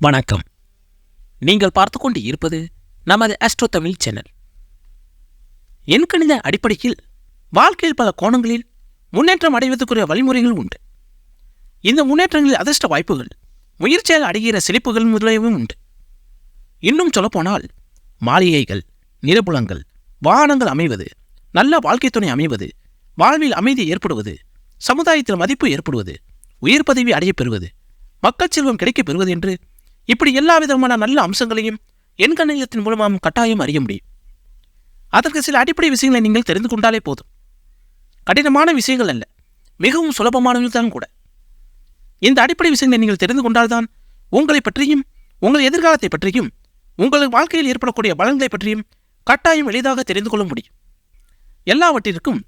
வணக்கம். நீங்கள் பார்த்து கொண்டு இருப்பது நமது அஸ்ட்ரோ தமிழ் சேனல் எண்கணித அடிப்படையில் வாழ்க்கையில் பல கோணங்களில் முன்னேற்றம் அடைவதற்குரிய வழிமுறைகள் உண்டு. இந்த முன்னேற்றங்களில் அதிர்ஷ்ட வாய்ப்புகள் முயற்சியால் அடைகிற செழிப்புகள் முதலியவும் உண்டு. இன்னும் சொல்லப்போனால் மாளிகைகள் நிலப்புலங்கள் வாகனங்கள் அமைவது நல்ல வாழ்க்கை துணை அமைவது வாழ்வில் அமைதி ஏற்படுவது சமுதாயத்தில் மதிப்பு ஏற்படுவது உயர் பதவி அடையப் பெறுவது மக்கள் செல்வம் கிடைக்கப் பெறுவது என்று இப்படி எல்லா விதமான நல்ல அம்சங்களையும் எண்கணிதத்தின் மூலமாக கட்டாயம் அறிய முடியும். அதற்கு சில அடிப்படை விஷயங்களை நீங்கள் தெரிந்து கொண்டாலே போதும். கடினமான விஷயங்கள் அல்ல மிகவும் சுலபமானவை தான் கூட. இந்த அடிப்படை விஷயங்களை நீங்கள் தெரிந்து கொண்டால்தான் உங்களை பற்றியும் உங்கள் எதிர்காலத்தை பற்றியும் உங்கள் வாழ்க்கையில் ஏற்படக்கூடிய பலன்களை பற்றியும் கட்டாயம் எளிதாக தெரிந்து கொள்ள முடியும். எல்லாவற்றிற்கும்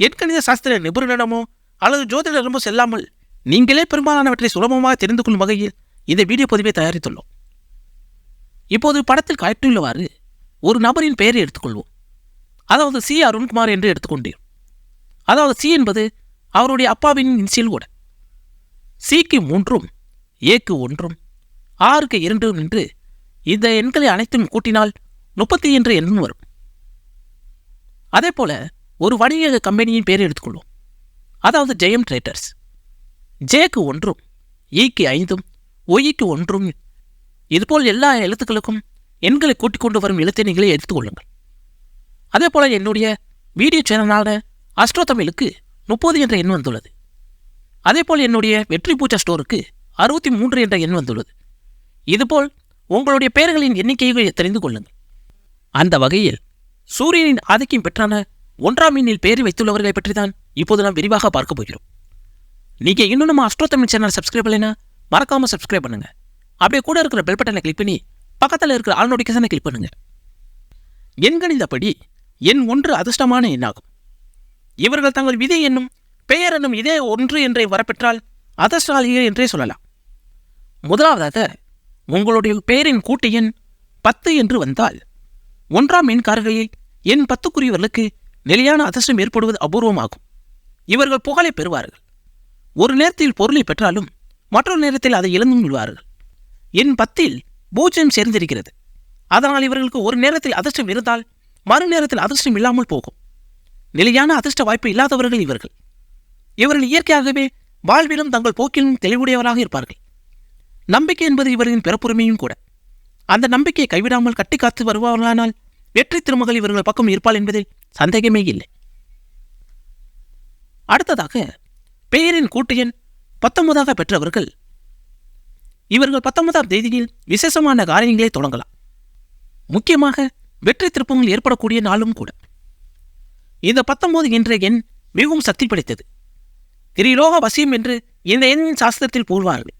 எண்கணித சாஸ்திர நிபுணரிடமோ அல்லது ஜோதிடரிடமோ செல்லாமல் நீங்களே பெரும்பாலானவற்றை சுலபமாக தெரிந்து கொள்ளும் வகையில் இந்த வீடியோ பதிவை தயாரித்துள்ளோம். இப்போது படத்தில் காட்டியுள்ளவாறு ஒரு நபரின் பெயரை எடுத்துக்கொள்வோம். அதாவது சி அருண்குமார் என்று எடுத்துக்கொண்டேன். அதாவது சி என்பது அவருடைய அப்பாவின் இன்சியல் கூட சிக்கு மூன்றும் ஏக்கு ஒன்றும் ஆறுக்கு இரண்டும் என்று இந்த எண்களை அனைத்தும் கூட்டினால் முப்பத்தி என்று எண் வரும். அதே போல ஒரு வணிக கம்பெனியின் பெயரை எடுத்துக்கொள்வோம். அதாவது ஜெயம் ட்ரேடர்ஸ் ஜேக்கு ஒன்றும் ஈக்கு ஐந்தும் ஒய்க்கு ஒன்றும் இதுபோல் எல்லா எழுத்துக்களுக்கும் எண்களை கூட்டிக் கொண்டு வரும் எழுத்தை நீங்களே எடுத்துக்கொள்ளுங்கள் அதே போல என்னுடைய வீடியோ சேனலான அஸ்ட்ரோ தமிழுக்கு முப்பது என்ற எண் வந்துள்ளது. அதேபோல் என்னுடைய வெற்றி பூஜா ஸ்டோருக்கு அறுபத்தி மூன்று என்ற எண் வந்துள்ளது. இதுபோல் உங்களுடைய பெயர்களின் எண்ணிக்கையை தெரிந்து கொள்ளுங்கள். அந்த வகையில் சூரியனின் ஆதிக்கம் பெற்றான ஒன்றாம் எண்ணில் பெயர் வைத்துள்ளவர்களை பற்றி தான் இப்போது நாம் விரிவாக பார்க்க போகிறோம். நீங்கள் இன்னும் நம்ம அஸ்ட்ரோ தமிழ் சேனல் சப்ஸ்கிரைப் பண்ணலைன்னா மறக்காம சப்ஸ்கிரைப் பண்ணுங்க. அப்படியே கூட இருக்கிற பெல் பட்டனை கிளிக் பண்ணி பக்கத்தில் இருக்கிற ஆல் நோட்டிஃபிகேஷனை கிளிக் பண்ணுங்க. எண்கணிந்தபடி எண் ஒன்று அதிர்ஷ்டமான எண்ணாகும். இவர்கள் தங்கள் விதை என்னும் பெயர் என்னும் இதே ஒன்று என்றே வரப்பெற்றால் அதிர்ஷ்டாலிகள் என்றே சொல்லலாம். முதலாவதாக உங்களுடைய பெயரின் கூட்டு எண் பத்து என்று வந்தால் ஒன்றாம் எண்காரர்களில் எண் பத்துக்குரியவர்களுக்கு நிலையான அதிர்ஷ்டம் ஏற்படுவது அபூர்வமாகும். இவர்கள் புகழை பெறுவார்கள். ஒரு நேரத்தில் பொருளை பெற்றாலும் மற்றொரு நேரத்தில் அதை இழந்தும் விடுவார்கள். என் பத்தில் பூஜ்யம் சேர்ந்திருக்கிறது. அதனால் இவர்களுக்கு ஒரு நேரத்தில் அதிர்ஷ்டம் இருந்தால் மறு நேரத்தில் அதிர்ஷ்டம் இல்லாமல் போகும். நிலையான அதிர்ஷ்ட வாய்ப்பு இல்லாதவர்கள் இவர்கள். இவர்கள் இயற்கையாகவே வாழ்விலும் தங்கள் போக்கிலும் தெளிவுடையவராக இருப்பார்கள். நம்பிக்கை என்பது இவர்களின் பிறப்புரிமையும் கூட. அந்த நம்பிக்கையை கைவிடாமல் கட்டி காத்து வருவார்களானால் வெற்றி திருமகள் இவர்கள் பக்கம் இருப்பாள் என்பதில் சந்தேகமே இல்லை. அடுத்ததாக பெயரின் கூட்டு எண் பத்தொன்பதாக பெற்றவர்கள். இவர்கள் பத்தொன்பதாம் தேதியில் விசேஷமான காரியங்களை தொடங்கலாம். முக்கியமாக வெற்றி திருப்பங்கள் ஏற்படக்கூடிய நாளும் கூட. இந்த பத்தொன்பது என்ற எண் மிகவும் சக்தி படைத்தது. திரிலோக வசியம் என்று இந்த எண்ணின் சாஸ்திரத்தில் கூறுவார்கள்.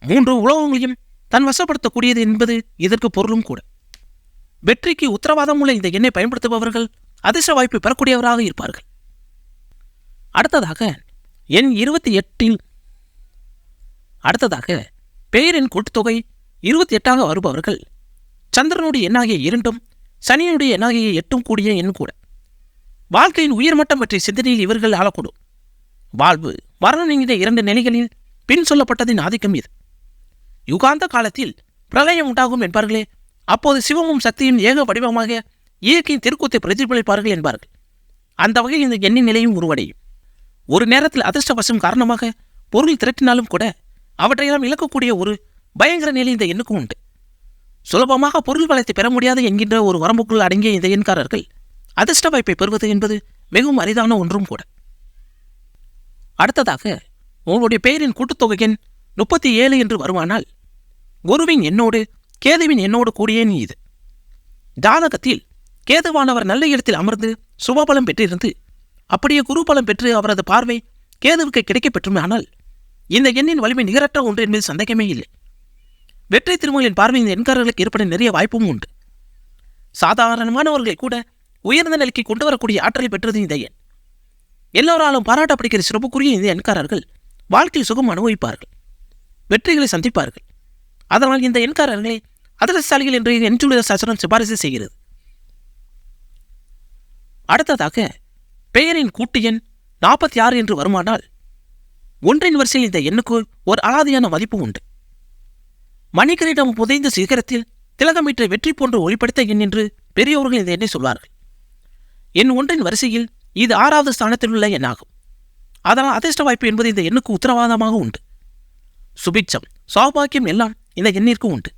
மூன்று உலோகங்களையும் தன் வசப்படுத்தக்கூடியது என்பது இதற்கு பொருளும் கூட. வெற்றிக்கு உத்தரவாதம் உள்ள இந்த எண்ணை பயன்படுத்துபவர்கள் அதிர்ஷ்ட வாய்ப்பு பெறக்கூடியவராக இருப்பார்கள். அடுத்ததாக எண் இருபத்தி எட்டில் அடுத்ததாக பெயரின் கூட்டுத்தொகை இருபத்தி எட்டாக வருபவர்கள் சந்திரனுடைய எண்ணாகிய இரண்டும் சனியினுடைய எண்ணாகிய எட்டும் கூடிய எண் கூட. வாழ்க்கையின் உயர்மட்டம் பற்றிய சிந்தனையில் இவர்கள் ஆளக்கூடும் வாழ்வு மரணம் என்கிற இரண்டு நிலைகளில் பின் சொல்லப்பட்டதின் ஆதிக்கம் இது. யுகாந்த காலத்தில் பிரளயம் உண்டாகும் என்பார்களே அப்போது சிவமும் சக்தியும் ஏக வடிவமாக இயற்கையின் திருக்கூத்தை பிரதிபலிப்பார்கள் என்பார்கள். அந்த வகையில் இந்த எண்ணின் நிலையும் உருவடையும். ஒரு நேரத்தில் அதிர்ஷ்டவசம் காரணமாக பொருள் திரட்டினாலும் கூட அவற்றையெல்லாம் இழக்கக்கூடிய ஒரு பயங்கர நிலை இந்த எண்ணுக்கும் உண்டு. சுலபமாக பொருள் வளத்தை பெற முடியாது என்கின்ற ஒரு வரம்புக்குள் அடங்கிய இந்த எண்காரர்கள் அதிர்ஷ்ட வாய்ப்பை பெறுவது என்பது மிகவும் அரிதான ஒன்றும் கூட. அடுத்ததாக உங்களுடைய பெயரின் கூட்டுத்தொகை எண் முப்பத்தி ஏழு என்று வருமானால் குருவின் எண்ணோடு கேதுவின் எண்ணோடு கூடிய இது. ஜாதகத்தில் கேதுவானவர் நல்ல இடத்தில் அமர்ந்து சுபபலம் பெற்றிருந்து அப்படியே குரு பலம் பெற்று அவரது பார்வை கேதுவுக்கு கிடைக்கப் பெற்றுமானால் இந்த எண்ணின் வலிமை நிகரற்ற ஒன்று என்பது சந்தேகமே இல்லை. வெற்றி திருமகளின் பார்வை இந்த எண்காரர்களுக்கு ஏற்பட நிறைய வாய்ப்பும் உண்டு. சாதாரணமானவர்களை கூட உயர்ந்த நிலைக்கு கொண்டு வரக்கூடிய ஆற்றலை பெற்றது இந்த எண். எல்லோராலும் பாராட்டப்படுகிற சிறப்புக்குரிய இந்த எண்காரர்கள் வாழ்க்கையில் சுகம் அனுபவிப்பார்கள். வெற்றிகளை சந்திப்பார்கள். அதனால் இந்த எண்காரர்களை அதிர்ஷ்டசாலிகள் என்று எண்சுள்ள சாஸ்திரம் சிபாரிசு செய்கிறது. அடுத்ததாக பெயரின் கூட்டு எண் நாற்பத்தி ஆறு என்று வருமானால் ஒன்றின் வரிசையில் இந்த எண்ணுக்கு ஒரு அலாதியான மதிப்பு உண்டு. மணிக்கரிடம் புதைந்த சிகரத்தில் திலகமீற்ற வெற்றி போன்று ஒளிப்படுத்த எண் என்று பெரியோர்கள் இந்த எண்ணை சொல்வார்கள். எண் ஒன்றின் வரிசையில் இது ஆறாவது ஸ்தானத்தில் உள்ள எண்ணாகும். அதனால் அதிர்ஷ்ட வாய்ப்பு என்பது இந்த எண்ணுக்கு உத்தரவாதமாக உண்டு. சுபிட்சம் சௌபாக்கியம் எல்லாம் இந்த எண்ணிற்கு உண்டு.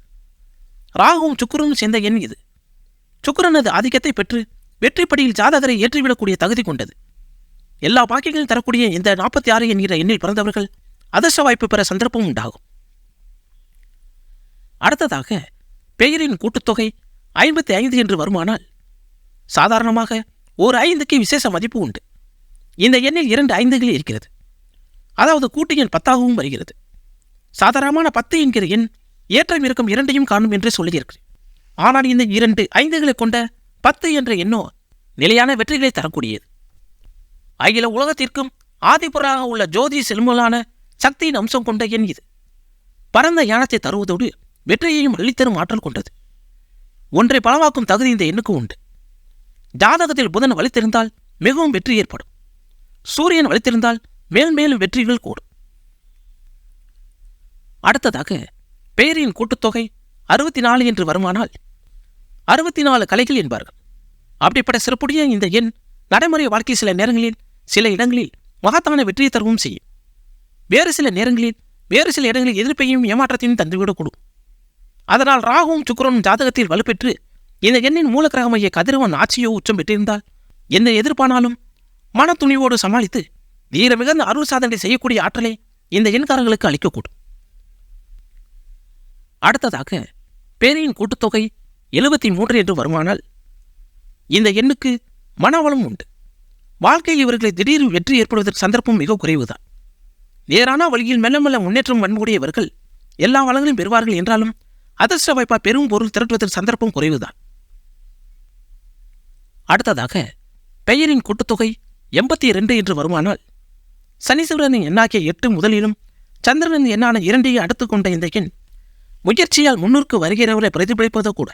ராகுவும் சுக்குரனும் சேர்ந்த எண் இது. சுக்கிரனது ஆதிக்கத்தை பெற்று வெற்றிப்படியில் ஜாதகரை ஏற்றிவிடக்கூடிய தகுதி கொண்டது. எல்லா பாக்கியங்களும் தரக்கூடிய இந்த நாற்பத்தி ஆறு என்கிற எண்ணில் பிறந்தவர்கள் அதிர்ஷ்ட வாய்ப்பு பெற சந்தர்ப்பம் உண்டாகும். அடுத்ததாக பெயரின் கூட்டுத்தொகை ஐம்பத்தி ஐந்து என்று வருமானால் சாதாரணமாக ஒரு ஐந்துக்கு விசேஷ மதிப்பு உண்டு. இந்த எண்ணில் இரண்டு ஐந்துகள் இருக்கிறது. அதாவது கூட்டு எண் பத்தாகவும் வருகிறது. சாதாரணமான பத்து என்கிற எண் ஏற்றம் இருக்கும் இரண்டையும் காணும் என்று சொல்லியிருக்கிறேன் ஆனால் இந்த இரண்டு ஐந்துகளை கொண்ட பத்து என்ற எண்ணோ நிலையான வெற்றிகளை தரக்கூடியது. அகில உலகத்திற்கும் ஆதிபுராக உள்ள ஜோதி செல்முலான சக்தியின் அம்சம் கொண்ட எண் இது. பரந்த ஞானத்தை தருவதோடு வெற்றியையும் அள்ளித்தரும் ஆற்றல் கொண்டது. ஒன்றை பலவாக்கும் தகுதி இந்த எண்ணுக்கு உண்டு. ஜாதகத்தில் புதன் வலித்திருந்தால் மிகவும் வெற்றி ஏற்படும். சூரியன் வலித்திருந்தால் மேல் மேலும் வெற்றிகள் கூடும். அடுத்ததாக பெயரின் கூட்டுத்தொகை அறுபத்தி நாலு என்று வருமானால் அறுபத்தி நாலு கலைகள் என்பார்கள். அப்படிப்பட்ட சிறப்புடைய இந்த எண் நடைமுறை வாழ்க்கை சில நேரங்களில் சில இடங்களில் மகத்தான வெற்றியை தரவும் செய்யும். வேறு சில நேரங்களில் வேறு சில இடங்களில் எதிர்ப்பையும் ஏமாற்றத்தையும் தந்துவிடக்கூடும் அதனால் ராகுவும் சுக்கரனும் ஜாதகத்தில் வலுப்பெற்று இந்த எண்ணின் மூலக்கிரகமைய கதிரவன் ஆட்சியோ உச்சம் பெற்றிருந்தால் என்ன எதிர்ப்பானாலும் மன துணிவோடு சமாளித்து வீர மிகுந்த அருள் சாதனை செய்யக்கூடிய ஆற்றலை இந்த எண்காரர்களுக்கு அளிக்கக்கூடும். அடுத்ததாக பேரியின் கூட்டுத்தொகை எழுபத்தி மூன்று என்று வருமானால் இந்த எண்ணுக்கு மனவளம் உண்டு. வாழ்க்கையில் இவர்களை திடீர் வெற்றி ஏற்படுவதற்கு சந்தர்ப்பம் மிக குறைவுதான். நேரான வழியில் மெல்ல மெல்ல முன்னேற்றம் வன்முடையவர்கள் எல்லா வளங்களையும் பெறுவார்கள் என்றாலும் அதிர்ஷ்ட வாய்ப்பா பெரும் பொருள் திரட்டுவதற்கு சந்தர்ப்பம் குறைவுதான். அடுத்ததாக பெயரின் கூட்டுத்தொகை எண்பத்தி இரண்டு என்று வருமானால் சனீஸ்வரனின் எண்ணாக்கிய எட்டு முதலிலும் சந்திரனின் எண்ணான இரண்டையும் அடுத்து கொண்ட இந்த எண் முயற்சியால் முன்னூறுக்கு வருகிறவரை பிரதிபலிப்பதோ கூட.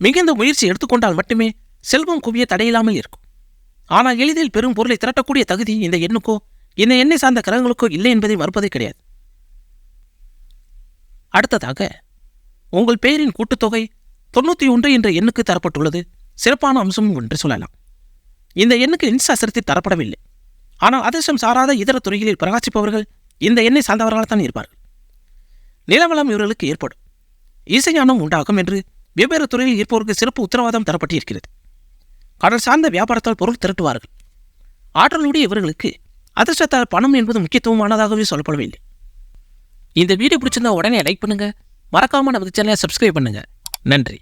மிகுந்த முயற்சி எடுத்துக்கொண்டால் மட்டுமே செல்வம் குவிய தடையில்லாமல் இருக்கும். ஆனால் எளிதில் பெரும் பொருளை திரட்டக்கூடிய தகுதி இந்த எண்ணுக்கோ இந்த எண்ணெய் சார்ந்த கிரகங்களுக்கோ இல்லை என்பதை மறுப்பதே கிடையாது. அடுத்ததாக உங்கள் பெயரின் கூட்டுத்தொகை தொண்ணூற்றி ஒன்று என்ற எண்ணுக்கு தரப்பட்டுள்ளது. சிறப்பான அம்சமும் என்று சொல்லலாம். இந்த எண்ணுக்கு இன்சாஸ்திரத்தில் தரப்படவில்லை. ஆனால் அதிர்ஷ்டம் சாராத இதர துறைகளில் பிரகாசிப்பவர்கள் இந்த எண்ணை சார்ந்தவர்களாக தான் இருப்பார்கள். நிலவளம் இவர்களுக்கு ஏற்படும். இசைஞானம் உண்டாகும் என்று வெவ்வேறு துறையில் இருப்பவருக்கு சிறப்பு உத்தரவாதம் தரப்பட்டிருக்கிறது. கடல் சார்ந்த வியாபாரத்தால் பொருள் திரட்டுவார்கள். ஆற்றலுடைய இவர்களுக்கு அதிர்ஷ்டத்தால் பணம் என்பது முக்கியத்துவமானதாகவே சொல்லப்படவில்லை. இந்த வீடியோ பிடிச்சிருந்தா உடனே லைக் பண்ணுங்க. மறக்காம நமது சேனலை சப்ஸ்கிரைப் பண்ணுங்க. நன்றி.